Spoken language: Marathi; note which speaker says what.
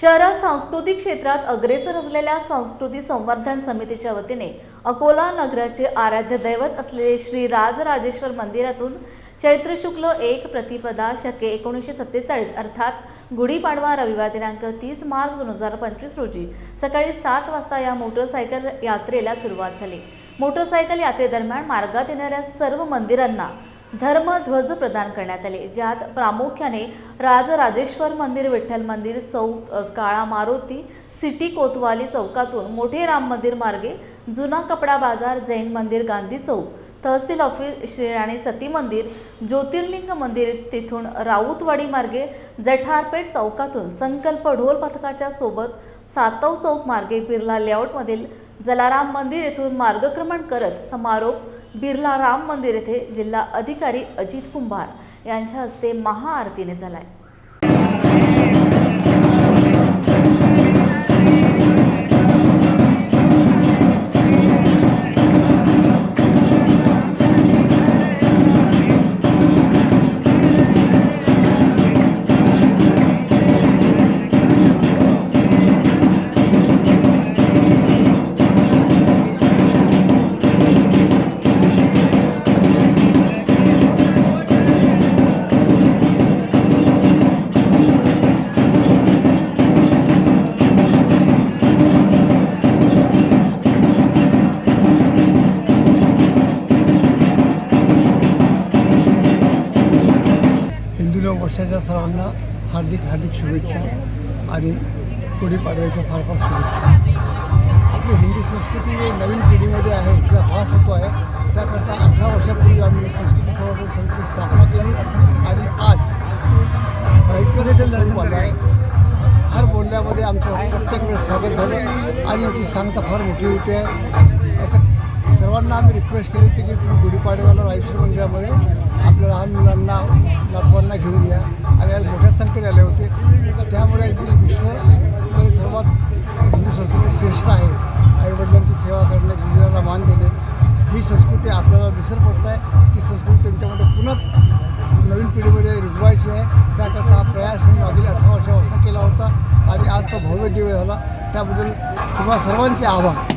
Speaker 1: शहरात सांस्कृतिक क्षेत्रात अग्रेसर असलेल्या संस्कृती संवर्धन समितीच्या वतीने अकोला नगराचे आराध्य दैवत असलेले श्री राजराजेश्वर मंदिरातून चैत्र शुक्ल एक प्रतिपदा शके एकोणीसशे सत्तेचाळीस अर्थात गुढीपाडवा रविवार दिनांक तीस मार्च दोन हजार पंचवीस रोजी सकाळी सात वाजता या मोटरसायकल यात्रेला सुरुवात झाली. मोटरसायकल यात्रेदरम्यान मार्गात येणाऱ्या सर्व मंदिरांना धर्मध्वज प्रदान करण्यात आले ज्यात प्रामुख्याने राजराजेश्वर मंदिर विठ्ठल मंदिर चौक काळा मारुती सिटी कोतवाली चौकातून मोठे राम मंदिर मार्गे जुना कपडा बाजार जैन मंदिर गांधी चौक तहसील ऑफिस श्रीराणी सती मंदिर ज्योतिर्लिंग मंदिर तिथून राऊतवाडी मार्गे जठारपेठ चौकातून संकल्प ढोल पथकाच्या सोबत सातव चौक मार्गे बिर्ला लेआउटमधील जलाराम मंदिर येथून मार्गक्रमण करत समारोप बिर्ला राम मंदिर येथे जिल्हा अधिकारी अजित कुंभार यांच्या हस्ते महाआरतीने झालाय.
Speaker 2: जुन्या वर्षाच्या सर्वांना हार्दिक हार्दिक शुभेच्छा आणि गुढीपाडव्याच्या फार फार शुभेच्छा. आपली हिंदू संस्कृती ही नवीन पिढीमध्ये आहे तिचा ह्रास होतो आहे. त्याकरता अठरा वर्षापूर्वी आम्ही संस्कृती संवर्धन समिती स्थापना केली आणि आज ऐकण्याचं लढू आलं आहे. हर बोलण्यामध्ये आमचं प्रत्येक वेळेस स्वागत झालं आणि याची सांगता फार मोठी होती आहे. सर्वांना आम्ही रिक्वेस्ट केली होती की तुम्ही गुढीपाडव्याला राजेश्वर मंदिरामध्ये आपल्या लहान मुलांना नातवांना घेऊन या. आणि आज मोठ्या संख्येने आले होते. त्यामुळे अगदी विश्वमध्ये सर्वात हिंदू संस्कृती श्रेष्ठ आहे. आईवडिलांची सेवा करणे गुरुजनाला मान देणे. ही संस्कृती आपल्याला विसर पडत आहे ती संस्कृती त्यांच्यामध्ये पुन्हा नवीन पिढीमध्ये रुजवायची आहे. त्याकरता हा प्रयास मी मागील अठरा वर्षापासून केला होता. आणि आज तो भव्य दिवस झाला. त्याबद्दल तुम्हा सर्वांचे आभार.